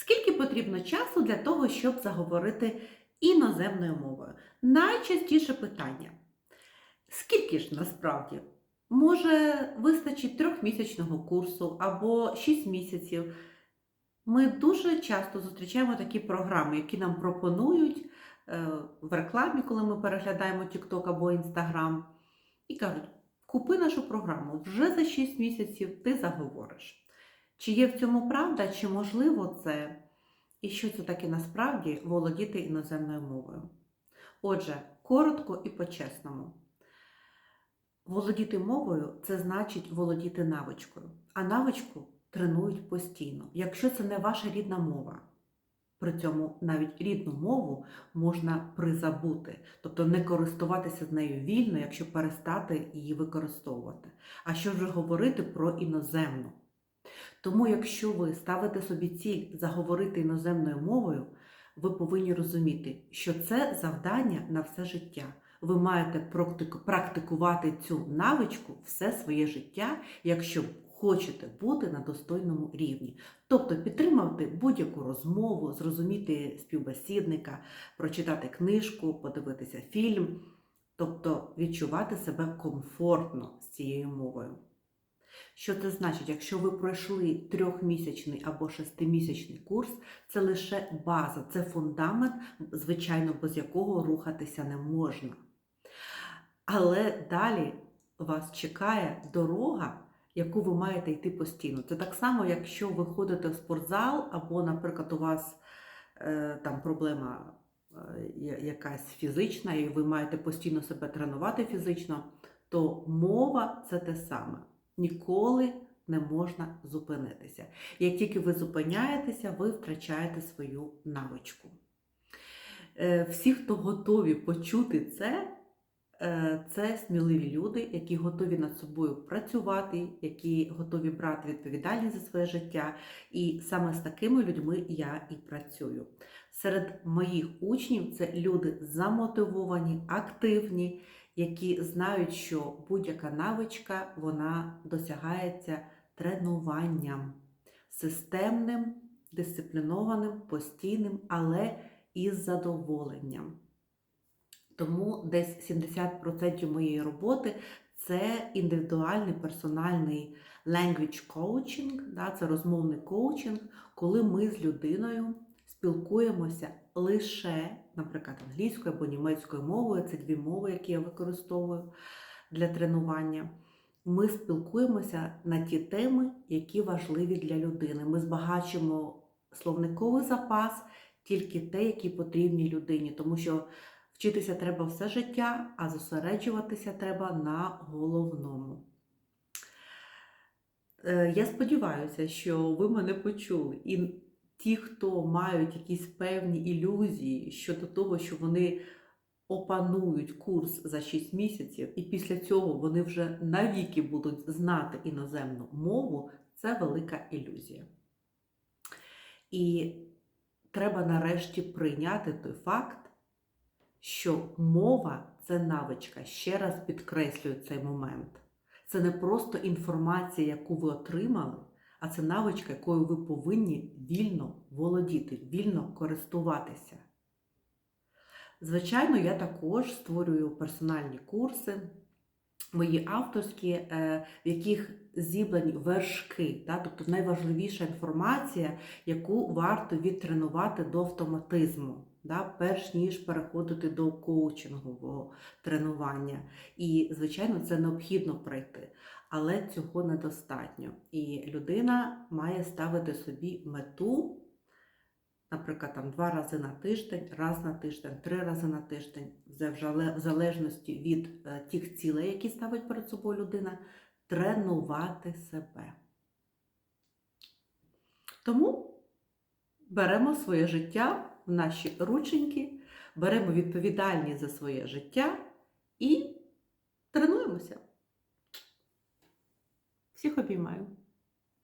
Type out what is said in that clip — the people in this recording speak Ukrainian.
Скільки потрібно часу для того, щоб заговорити іноземною мовою? Найчастіше питання. Скільки ж насправді? Може, вистачить трьохмісячного курсу або 6 місяців. Ми дуже часто зустрічаємо такі програми, які нам пропонують е, в рекламі, коли ми переглядаємо TikTok або Instagram, і кажуть: купи нашу програму, вже за 6 місяців ти заговориш. Чи є в цьому правда, чи можливо це? І що це таке насправді володіти іноземною мовою? Отже, коротко і по-чесному. Володіти мовою це значить володіти навичкою, а навичку тренують постійно, якщо це не ваша рідна мова. При цьому навіть рідну мову можна призабути, тобто не користуватися з нею вільно, якщо перестати її використовувати. А що вже говорити про іноземну? Тому, якщо ви ставите собі ціль заговорити іноземною мовою, ви повинні розуміти, що це завдання на все життя. Ви маєте практикувати цю навичку все своє життя, якщо хочете бути на достойному рівні. Тобто підтримати будь-яку розмову, зрозуміти співбесідника, прочитати книжку, подивитися фільм, тобто відчувати себе комфортно з цією мовою. Що це значить? Якщо ви пройшли трьохмісячний або шестимісячний курс, це лише база, це фундамент, звичайно, без якого рухатися не можна. Але далі вас чекає дорога, яку ви маєте йти постійно. Це так само, якщо ви ходите в спортзал, або, наприклад, у вас е, там проблема е, якась фізична, і ви маєте постійно себе тренувати фізично, то мова це те саме. Ніколи не можна зупинитися. Як тільки ви зупиняєтеся, ви втрачаєте свою навичку. Е, Всі, хто готові почути це, це сміливі люди, які готові над собою працювати, які готові брати відповідальність за своє життя. І саме з такими людьми я і працюю. Серед моїх учнів це люди замотивовані, активні, які знають, що будь-яка навичка вона досягається тренуванням, системним, дисциплінованим, постійним, але із задоволенням. Тому десь 70% моєї роботи це індивідуальний персональний language coaching, да, це розмовний коучинг, коли ми з людиною спілкуємося лише, наприклад, англійською або німецькою мовою, це дві мови, які я використовую для тренування. Ми спілкуємося на ті теми, які важливі для людини. Ми збагачуємо словниковий запас, тільки те, які потрібні людині, тому що вчитися треба все життя, а зосереджуватися треба на головному. Е, Я сподіваюся, що ви мене почули. І ті, хто мають якісь певні ілюзії щодо того, що вони опанують курс за 6 місяців, і після цього вони вже навіки будуть знати іноземну мову, це велика ілюзія. І треба нарешті прийняти той факт, що мова це навичка. Ще раз підкреслюю цей момент. Це не просто інформація, яку ви отримали, а це навичка, якою ви повинні вільно володіти, вільно користуватися. Звичайно, я також створюю персональні курси, мої авторські, е, в яких зібрані вершки, да, тобто найважливіша інформація, яку варто відтренувати до автоматизму, да, перш ніж переходити до коучингового тренування. І, звичайно, це необхідно пройти, але цього недостатньо. І людина має ставити собі мету. Наприклад, там два рази на тиждень, раз на тиждень, три рази на тиждень, в залежності від е, тих цілей, які ставить перед собою людина, тренувати себе. Тому беремо своє життя в наші рученьки, беремо відповідальність за своє життя і тренуємося. Всіх обіймаю.